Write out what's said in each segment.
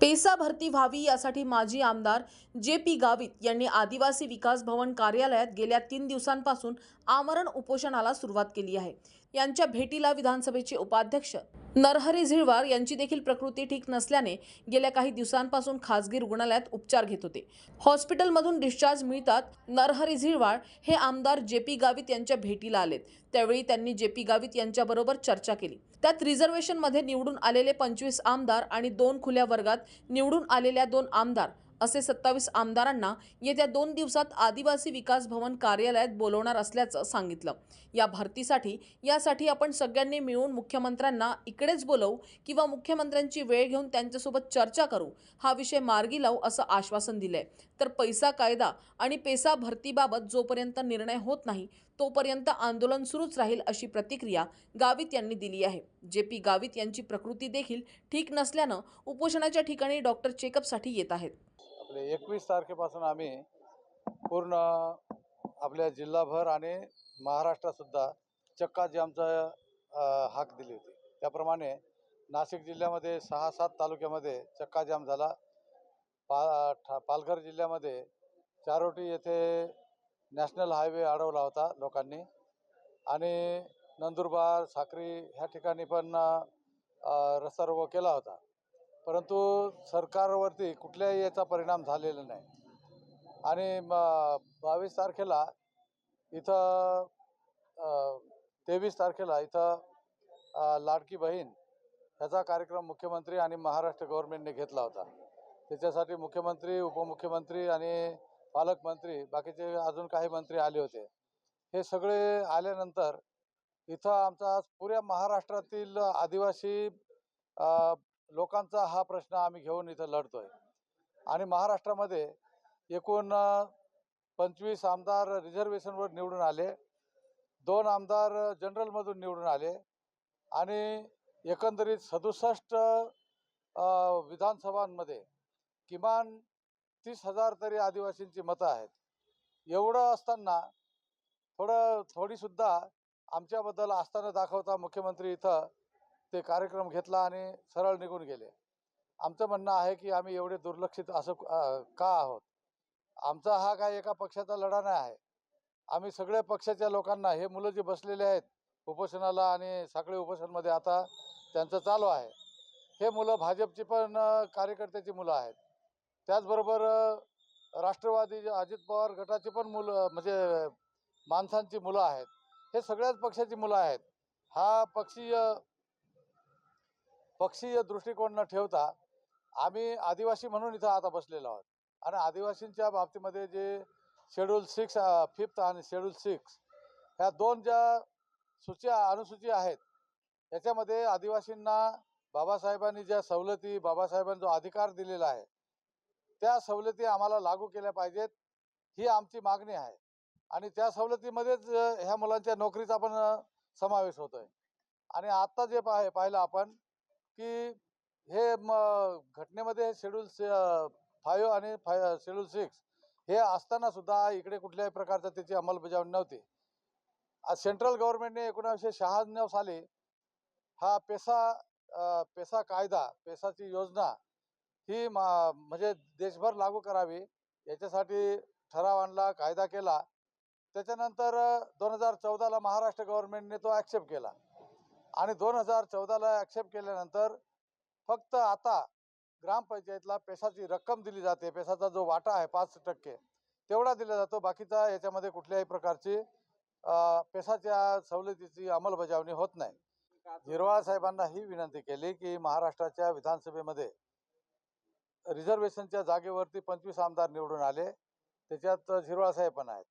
PESA भरती व्हावी यासाठी माजी आमदार जे पी गावित यांनी आदिवासी विकास भवन कार्यालयात गेल्या तीन दिवसांपासून आमरण उपोषणाला सुरुवात केली आहे. यांच्या भेटीला विधानसभेचे उपाध्यक्ष. नरहरी झिळवार यांची देखील प्रकृती ठीक नसल्याने गेल्या काही दिवसांपासून खासगी रुग्णालयात उपचार घेत होते. हॉस्पिटलमधून डिस्चार्ज मिळतात नरहरी झिळवाळ हे आमदार जे पी गावित यांच्या भेटीला आलेत. त्यावेळी त्यांनी जे पी गावित यांच्याबरोबर चर्चा केली. त्यात रिझर्वेशनमध्ये निवडून आलेले पंचवीस आमदार आणि दोन खुल्या वर्गात निवडून आलेल्या दोन आमदार असे सत्तावीस आमदारांना येत्या दोन दिवसात आदिवासी विकास भवन कार्यालयात बोलवणार असल्याचं सांगितलं. या भरतीसाठी यासाठी आपण सगळ्यांनी मिळून मुख्यमंत्र्यांना इकडेच बोलवू किंवा मुख्यमंत्र्यांची वेळ घेऊन त्यांच्यासोबत चर्चा करू हा विषय मार्गी लावू असं आश्वासन दिलंय. तर पैसा कायदा आणि पेसा भरतीबाबत जोपर्यंत निर्णय होत नाही तोपर्यंत आंदोलन सुरूच राहील अशी प्रतिक्रिया गावित यांनी दिली आहे. जे पी गावित यांची प्रकृती देखील ठीक नसल्यानं उपोषणाच्या ठिकाणी डॉक्टर चेकअपसाठी येत आहेत. आपले एकवीस तारखेपासून आम्ही पूर्ण आपल्या जिल्हाभर आणि महाराष्ट्रातसुद्धा चक्का जामचा हाक दिली होती. त्याप्रमाणे नाशिक जिल्ह्यामध्ये सहा सात तालुक्यामध्ये चक्का जाम झाला. पा ठा पालघर जिल्ह्यामध्ये चारोटी येथे नॅशनल हायवे अडवला होता लोकांनी. आणि नंदुरबार साक्री ह्या ठिकाणी पण रस्ता रोको केला होता. परंतु सरकारवरती कुठल्याही याचा परिणाम झालेला नाही. आणि म बावीस तारखेला इथं तेवीस तारखेला इथं लाडकी बहीण ह्याचा कार्यक्रम मुख्यमंत्री आणि महाराष्ट्र गव्हर्नमेंटने घेतला होता. त्याच्यासाठी मुख्यमंत्री उपमुख्यमंत्री आणि पालकमंत्री बाकीचे अजून काही मंत्री आले होते. हे सगळे आल्यानंतर इथं आमचा पुऱ्या महाराष्ट्रातील आदिवासी लोकांचा हा प्रश्न आम्ही घेऊन इथं लढतोय. आणि महाराष्ट्रामध्ये एकूण पंचवीस आमदार रिझर्वेशनवर निवडून आले. दोन आमदार जनरलमधून निवडून आले. आणि एकंदरीत सदुसष्ट विधानसभांमध्ये किमान तीस हजार तरी आदिवासींची मतं आहेत. एवढं असताना थोडं थोडीसुद्धा आमच्याबद्दल असताना दाखवता मुख्यमंत्री इथं ते कार्यक्रम घेतला आणि सरळ निघून गेले. आमचं म्हणणं आहे की आम्ही एवढे दुर्लक्षित असं का आहोत? आमचा हा काय एका पक्षाचा लढा नाही आहे. आम्ही सगळ्या पक्षाच्या लोकांना हे मुलं जे बसलेले आहेत उपोषणाला आणि साखळी उपोषणमध्ये आता त्यांचं चालू आहे. हे मुलं भाजपची पण कार्यकर्त्याची मुलं आहेत. त्याचबरोबर राष्ट्रवादी अजित पवार गटाची पण मुलं म्हणजे माणसांची मुलं आहेत. हे सगळ्याच पक्षाची मुलं आहेत. हा पक्षीय पक्षीय दृष्टिकोन न ठेवता आम्ही आदिवासी म्हणून इथं आता बसलेलो आहोत. आणि आदिवासींच्या बाबतीमध्ये जे शेड्यूल सिक्स फिफ्थ आणि शेड्यूल सिक्स ह्या दोन ज्या सूच्या अनुसूची आहेत याच्यामध्ये आदिवासींना बाबासाहेबांनी ज्या सवलती बाबासाहेबांनी जो अधिकार दिलेला आहे त्या सवलती आम्हाला लागू केल्या पाहिजेत ही आमची मागणी आहे. आणि त्या सवलतीमध्येच ह्या मुलांच्या नोकरीचा पण समावेश होतोय. आणि आत्ता जे पाह पाहिलं आपण की हे म घटनेमध्ये शेड्यूल फाईव्ह आणि फाय शेड्यूल सिक्स हे असताना सुद्धा इकडे कुठल्याही प्रकारचं त्याची अंमलबजावणी नव्हती. आज सेंट्रल गव्हर्नमेंटने एकोणीसशे शहाण्णव साली हा पेसा पेसा कायदा पेसाची योजना ही मा म्हणजे देशभर लागू करावी याच्यासाठी ठराव आणला कायदा केला. त्याच्यानंतर दोन हजार चौदाला महाराष्ट्र गव्हर्नमेंटने तो ॲक्सेप्ट केला. आणि दोन हजार चौदाला ॲक्सेप्ट केल्यानंतर फक्त आता ग्रामपंचायतला पेसाची रक्कम दिली जाते. पेसाचा जो वाटा आहे पाच टक्के तेवढा दिला जातो. बाकीचा याच्यामध्ये कुठल्याही प्रकारची अ, पेसाच्या सवलतीची अंमलबजावणी होत नाही. झिरवाळ साहेबांना ही विनंती केली की महाराष्ट्राच्या विधानसभेमध्ये रिझर्वेशनच्या जागेवरती पंचवीस आमदार निवडून आले. त्याच्यात झिरवाळ साहेब पण आहेत.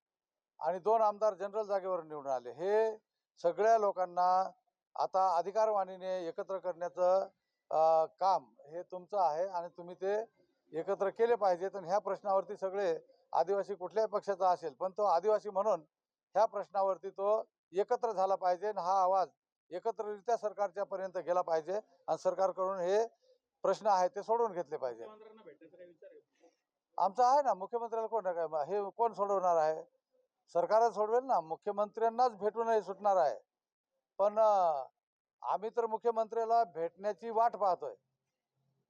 आणि दोन आमदार जनरल जागेवर निवडून आले. हे सगळ्या लोकांना आता अधिकारवाणीने एकत्र करण्याचं काम हे तुमचं आहे आणि तुम्ही ते एकत्र केले पाहिजेत आणि ह्या प्रश्नावरती सगळे आदिवासी कुठल्याही पक्षाचा असेल पण तो आदिवासी म्हणून ह्या प्रश्नावरती तो एकत्र झाला पाहिजे आणि हा आवाज एकत्ररित्या सरकारच्या पर्यंत गेला पाहिजे आणि सरकारकडून हे प्रश्न आहेत ते सोडवून घेतले पाहिजे आमचं आहे ना मुख्यमंत्र्याला कोण काय हे कोण सोडवणार आहे? सरकारच सोडवेल ना मुख्यमंत्र्यांनाच भेटून हे सुटणार आहे. पण आम्ही तर मुख्यमंत्र्याला भेटण्याची वाट पाहतोय.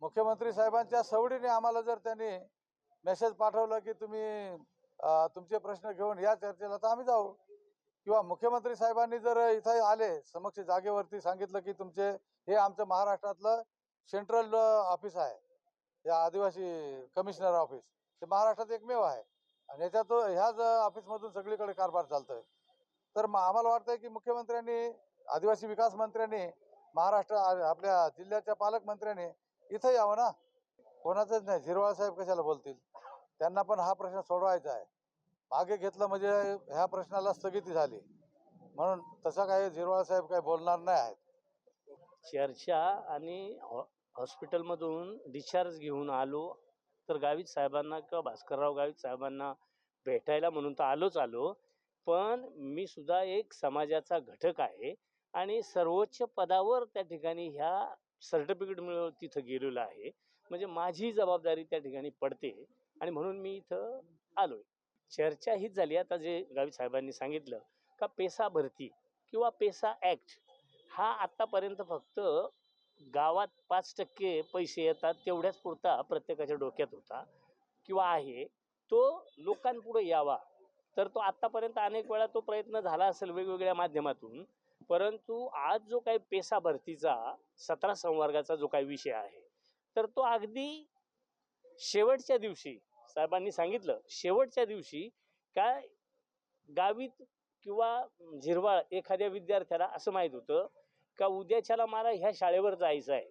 मुख्यमंत्री साहेबांच्या सवडीने आम्हाला जर त्यांनी मेसेज पाठवलं की तुम्ही तुमचे प्रश्न घेऊन या चर्चेला तर आम्ही जाऊ. किंवा मुख्यमंत्री साहेबांनी जर इथे आले समक्ष जागेवरती सांगितलं की तुमचे हे आमचं महाराष्ट्रातलं सेंट्रल ऑफिस आहे. या आदिवासी कमिशनर ऑफिस. ते महाराष्ट्रात एकमेव आहे. आणि याच्यात ह्याच ऑफिसमधून सगळीकडे कारभार चालतोय. तर आम्हाला वाटतंय की मुख्यमंत्र्यांनी आदिवासी विकास मंत्र्यांनी महाराष्ट्र आपल्या जिल्ह्याच्या पालकमंत्र्यांनी इथं यावं ना? कोणाचंच नाही झिरवाळ साहेब कशाला बोलतील? त्यांना पण हा प्रश्न सोडवायचा आहे. मागे घेतलं म्हणजे ह्या प्रश्नाला स्थगिती झाली. म्हणून तसं काही झिरवाळ साहेब काही बोलणार नाही आहेत. चर्चा आणि हॉ- हॉस्पिटलमधून डिस्चार्ज घेऊन आलो तर गावित साहेबांना किंवा भास्करराव गावित साहेबांना भेटायला म्हणून तर आलोच आलो. पण मी सुद्धा एक समाजाचा घटक आहे. आणि सर्वोच्च पदावर त्या ठिकाणी ह्या सर्टिफिकेट मिळवून तिथं गेलेलो आहे. म्हणजे माझी जबाबदारी त्या ठिकाणी पडते आणि म्हणून मी इथं आलोय. चर्चा हीच झाली. आता जे गावी साहेबांनी सांगितलं का पेसा भरती किंवा पेसा ॲक्ट हा आत्तापर्यंत फक्त गावात पाच टक्के पैसे येतात तेवढ्याच पुरता प्रत्येकाच्या डोक्यात होता किंवा आहे. तो लोकांपुढे यावा. तर तो आत्तापर्यंत अनेक वेळा तो प्रयत्न झाला असेल वेगवेगळ्या माध्यमातून. परंतु आज जो काही पेसा भरतीचा सतरा संवर्गाचा जो काही विषय आहे तर तो अगदी शेवटच्या दिवशी साहेबांनी सांगितलं शेवटच्या दिवशी काय गावीत किंवा झिरवाळ एखाद्या विद्यार्थ्याला असं माहीत होतं का उद्याच्याला मला ह्या शाळेवर जायचं आहे?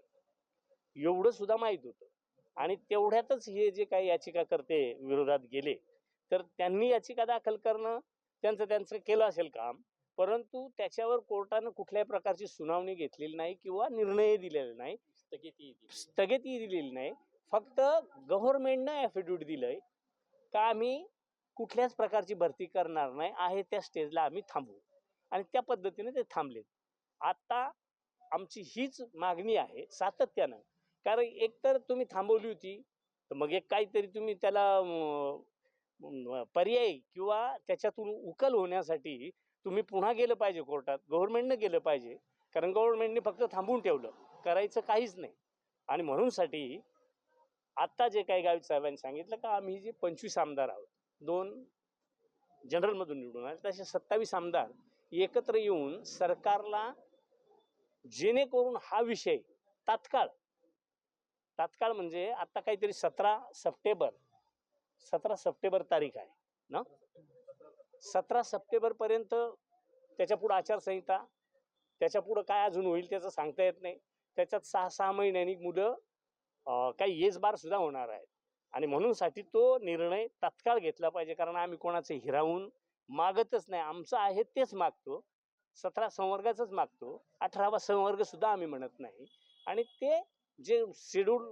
एवढं सुद्धा माहीत होतं. आणि तेवढ्यातच हे जे काही याचिकाकर्ते विरोधात गेले तर त्यांनी याचिका दाखल करणं त्यांचं त्यांचं केलं असेल काम. परंतु त्याच्यावर कोर्टानं कुठल्याही प्रकारची सुनावणी घेतलेली नाही किंवा निर्णय दिलेला नाही. स्थगिती स्थगिती दिलेली नाही. फक्त गव्हर्नमेंटनं ॲफिडेविट दिलंय का आम्ही कुठल्याच प्रकारची भरती करणार नाही आहे त्या स्टेजला आम्ही थांबू आणि त्या पद्धतीने ते थांबलेत. आता आमची हीच मागणी आहे सातत्यानं. कारण एकतर तुम्ही थांबवली होती तर मग एक काहीतरी तुम्ही त्याला पर्याय किंवा त्याच्यातून उकल होण्यासाठी तुम्ही पुन्हा गेलं पाहिजे कोर्टात गव्हर्नमेंटनं गेलं पाहिजे कारण गव्हर्नमेंटने फक्त थांबवून ठेवलं करायचं काहीच नाही. आणि म्हणूनसाठी आत्ता जे काही गावित साहेबांनी सांगितलं का आम्ही जे पंचवीस आमदार आहोत दोन जनरलमधून निवडून आले तसे सत्तावीस आमदार एकत्र येऊन सरकारला जेणेकरून हा विषय तात्काळ तात्काळ म्हणजे आत्ता काहीतरी सतरा सप्टेंबर सतरा सप्टेंबर तारीख आहे ना? सतरा सप्टेंबरपर्यंत त्याच्यापुढं त्याच्या पुढं आचारसंहिता त्याच्या पुढं काय अजून होईल त्याचं सांगता येत नाही. त्याच्यात सहा सहा महिन्यांनी मुलं काही येजबारसुद्धा होणार आहेत. आणि म्हणूनसाठी तो निर्णय तात्काळ घेतला पाहिजे कारण आम्ही कोणाचं हिरावून मागतच नाही. आमचं आहे तेच मागतो. सतरा संवर्गाचंच मागतो. अठरावा संवर्ग सुद्धा आम्ही म्हणत नाही. आणि ते जे शेड्यूल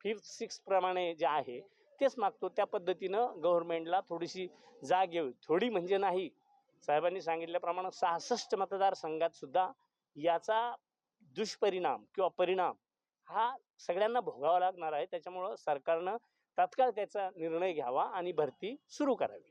फिफ्थ सिक्स प्रमाणे जे आहे तेच मागतो त्या पद्धतीनं गव्हर्नमेंटला थोडीशी जाग येऊ थोडी म्हणजे नाही. साहेबांनी सांगितल्याप्रमाणे सहासष्ट मतदारसंघात सुद्धा याचा दुष्परिणाम किंवा परिणाम हा सगळ्यांना भोगावा लागणार आहे. त्याच्यामुळं सरकारनं तात्काळ त्याचा निर्णय घ्यावा आणि भरती सुरू करावी.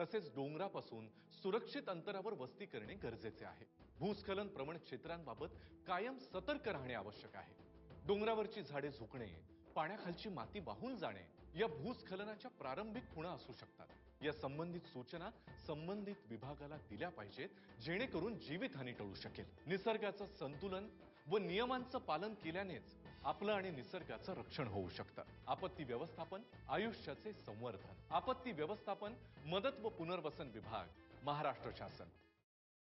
तसेच डोंगरापासून सुरक्षित अंतरावर वस्ती करणे गरजेचे आहे. भूस्खलन प्रवण क्षेत्रांबाबत कायम सतर्क राहणे आवश्यक आहे. डोंगरावरची झाडे झुकणे पाण्याखालची माती वाहून जाणे या भूस्खलनाच्या प्रारंभिक खुणा असू शकतात. या संबंधित सूचना संबंधित विभागाला दिल्या पाहिजेत जेणेकरून जीवितहानी टळू शकेल. निसर्गाचं संतुलन व नियमांचं पालन केल्यानेच आपलं आणि निसर्गाचं रक्षण होऊ शकतं. आपत्ती व्यवस्थापन आयुष्याचे संवर्धन. आपत्ती व्यवस्थापन मदत व पुनर्वसन विभाग महाराष्ट्र शासन.